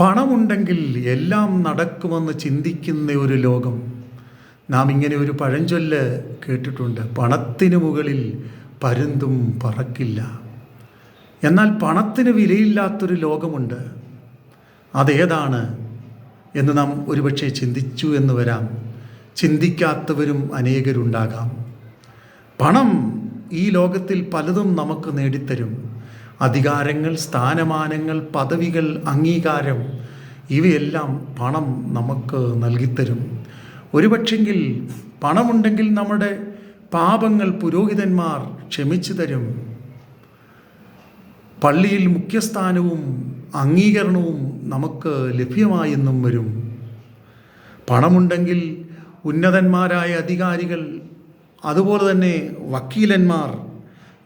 പണമുണ്ടെങ്കിൽ എല്ലാം നടക്കുമെന്ന് ചിന്തിക്കുന്ന ഒരു ലോകം. നാം ഇങ്ങനെ ഒരു പഴഞ്ചൊല്ല് കേട്ടിട്ടുണ്ട്. പണത്തിന് മുകളിൽ പരുന്തും പറക്കില്ല. എന്നാൽ പണത്തിന് വിലയില്ലാത്തൊരു ലോകമുണ്ട്. അതേതാണ് എന്ന് നാം ഒരുപക്ഷെ ചിന്തിച്ചു എന്ന് വരാം. ചിന്തിക്കാത്തവരും അനേകരുണ്ടാകാം. പണം ഈ ലോകത്തിൽ പലതും നമുക്ക് നേടിത്തരും. അധികാരങ്ങൾ സ്ഥാനമാനങ്ങൾ പദവികൾ അംഗീകാരം ഇവയെല്ലാം പണം നമുക്ക് നൽകിത്തരും. ഒരുപക്ഷെങ്കിൽ പണമുണ്ടെങ്കിൽ നമ്മുടെ പാപങ്ങൾ പുരോഹിതന്മാർ ക്ഷമിച്ചു തരും പള്ളിയിൽ മുഖ്യസ്ഥാനവും അംഗീകരണവും നമുക്ക് ലഭ്യമായെന്നും വരും. പണമുണ്ടെങ്കിൽ ഉന്നതന്മാരായ അധികാരികൾ അതുപോലെ തന്നെ വക്കീലന്മാർ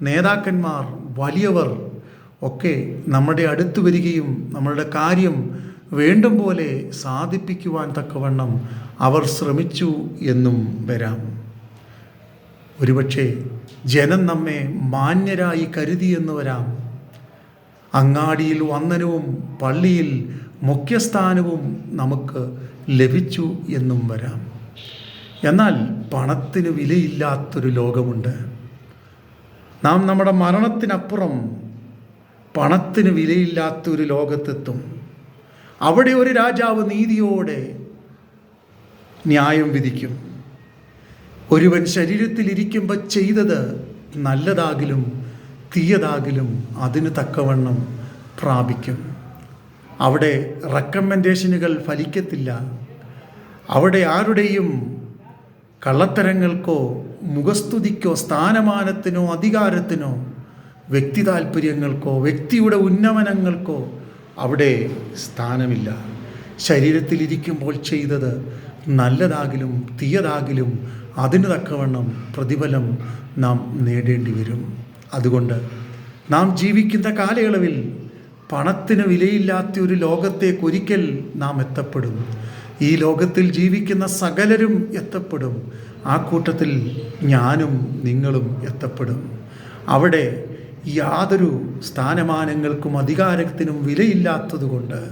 നേതാക്കന്മാർ വലിയവർ ഒക്കെ നമ്മുടെ അടുത്ത് വരികയും നമ്മളുടെ കാര്യം വേണ്ടും പോലെ സാധിപ്പിക്കുവാൻ തക്കവണ്ണം അവർ ശ്രമിച്ചു എന്നും വരാം. ഒരുപക്ഷെ ജനം നമ്മെ മാന്യരായി കരുതിയെന്ന് വരാം. അങ്ങാടിയിൽ വന്ദനവും പള്ളിയിൽ മുഖ്യസ്ഥാനവും നമുക്ക് ലഭിച്ചു എന്നും വരാം. എന്നാൽ പണത്തിന് വിലയില്ലാത്തൊരു ലോകമുണ്ട്. നാം നമ്മുടെ മരണത്തിനപ്പുറം പണത്തിന് വിലയില്ലാത്തൊരു ലോകത്തെത്തും. അവിടെ ഒരു രാജാവ് നീതിയോടെ ന്യായം വിധിക്കും. ഒരുവൻ ശരീരത്തിലിരിക്കുമ്പോൾ ചെയ്തത് നല്ലതാകിലും തീയതാകിലും അതിന് തക്കവണ്ണം പ്രാപിക്കും. അവിടെ റെക്കമെൻഡേഷനുകൾ ഫലിക്കത്തില്ല. അവിടെ ആരുടെയും കള്ളത്തരങ്ങൾക്കോ മുഖസ്തുതിക്കോ സ്ഥാനമാനത്തിനോ അധികാരത്തിനോ വ്യക്തി താല്പര്യങ്ങൾക്കോ വ്യക്തിയുടെ ഉന്നമനങ്ങൾക്കോ അവിടെ സ്ഥാനമില്ല. ശരീരത്തിലിരിക്കുമ്പോൾ ചെയ്തത് നല്ലതാകിലും തീയതാകിലും അതിന് തക്കവണ്ണം പ്രതിഫലം നാം നേടേണ്ടി വരും. അതുകൊണ്ട് നാം ജീവിക്കുന്ന കാലയളവിൽ പണത്തിന് വിലയില്ലാത്ത ഒരു ലോകത്തേക്ക് ഒരിക്കൽ നാം എത്തപ്പെടും. ഈ ലോകത്തിൽ ജീവിക്കുന്ന സകലരും എത്തപ്പെടും. ആ കൂട്ടത്തിൽ ഞാനും നിങ്ങളും എത്തപ്പെടും. അവിടെ യാതൊരു സ്ഥാനമാനങ്ങൾക്കും അധികാരത്തിനും വിലയില്ലാത്തതുകൊണ്ട്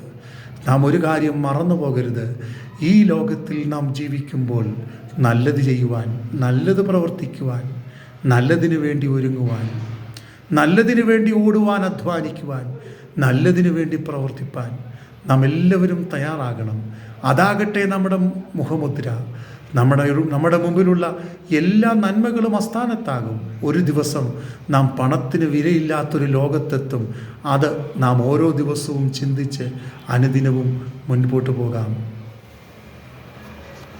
നാം ഒരു കാര്യം മറന്നു പോകരുത്. ഈ ലോകത്തിൽ നാം ജീവിക്കുമ്പോൾ നല്ലത് ചെയ്യുവാൻ നല്ലത് പ്രവർത്തിക്കുവാൻ നല്ലതിനു വേണ്ടി ഒരുങ്ങുവാൻ നല്ലതിനു വേണ്ടി ഓടുവാൻ അധ്വാനിക്കുവാൻ നല്ലതിനു വേണ്ടി പ്രവർത്തിപ്പാൻ നാം എല്ലാവരും തയ്യാറാകണം. അതാകട്ടെ നമ്മുടെ മുഖമുദ്ര. നമ്മുടെ നമ്മുടെ മുമ്പിലുള്ള എല്ലാ നന്മകളും അസ്ഥാനത്താകും ഒരു ദിവസം നാം പണത്തിന് വിലയില്ലാത്തൊരു ലോകത്തെത്തും. അത് നാം ഓരോ ദിവസവും ചിന്തിച്ച് അനുദിനവും മുൻപോട്ട് പോകാം.